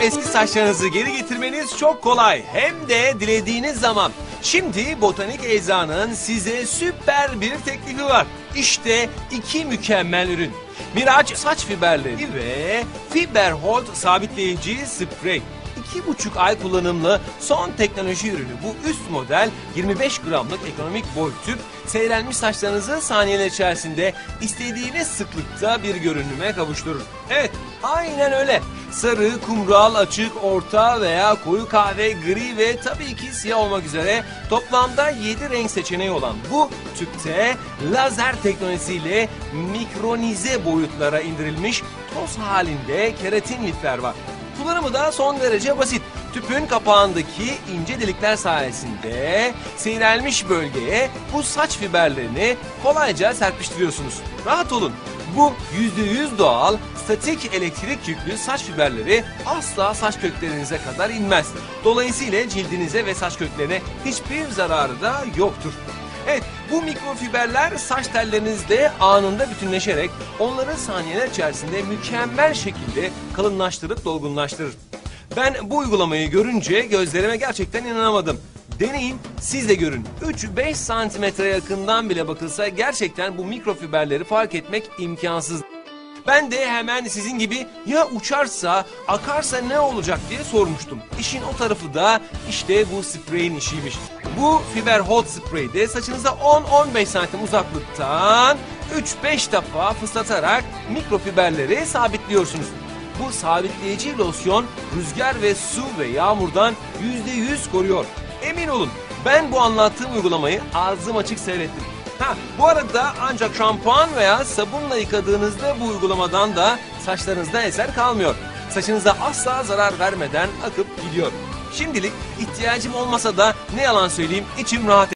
eski saçlarınızı geri getirmeniz çok kolay. Hem de dilediğiniz zaman. Şimdi Botanik Ecza'nın size süper bir teklifi var. İşte iki mükemmel ürün. Miraç saç fiberleri ve Fiberhold sabitleyici sprey. 2,5 ay kullanımlı son teknoloji ürünü. Bu üst model 25 gramlık ekonomik boy tüp seyrelmiş saçlarınızı saniyeler içerisinde istediğiniz sıklıkta bir görünüme kavuşturur. Evet aynen öyle. Sarı, kumral, açık, orta veya koyu kahve, gri ve tabii ki siyah olmak üzere toplamda 7 renk seçeneği olan bu tüpte lazer teknolojisiyle mikronize boyutlara indirilmiş toz halinde keratin lifler var. Kullanımı da son derece basit. Tüpün kapağındaki ince delikler sayesinde seyrelmiş bölgeye bu saç fiberlerini kolayca serpiştiriyorsunuz. Rahat olun. Bu %100 doğal, statik elektrik yüklü saç fiberleri asla saç köklerinize kadar inmez. Dolayısıyla cildinize ve saç köklerine hiçbir zararı da yoktur. Evet bu mikrofiberler saç tellerinizle anında bütünleşerek onları saniyeler içerisinde mükemmel şekilde kalınlaştırıp dolgunlaştırır. Ben bu uygulamayı görünce gözlerime gerçekten inanamadım. Deneyin siz de görün. 3-5 santimetre yakından bile bakılsa gerçekten bu mikrofiberleri fark etmek imkansız. Ben de hemen sizin gibi ya uçarsa, akarsa ne olacak diye sormuştum. İşin o tarafı da işte bu spreyin işiymiş. Bu fiber hot spreyde saçınıza 10-15 santim uzaklıktan 3-5 defa fıslatarak mikrofiberleri sabitliyorsunuz. Bu sabitleyici losyon rüzgar ve su ve yağmurdan %100 koruyor. Emin olun ben bu anlattığım uygulamayı ağzım açık seyrettim. Ha, bu arada ancak şampuan veya sabunla yıkadığınızda bu uygulamadan da saçlarınızda eser kalmıyor. Saçınıza asla zarar vermeden akıp gidiyor. Şimdilik ihtiyacım olmasa da ne yalan söyleyeyim içim rahat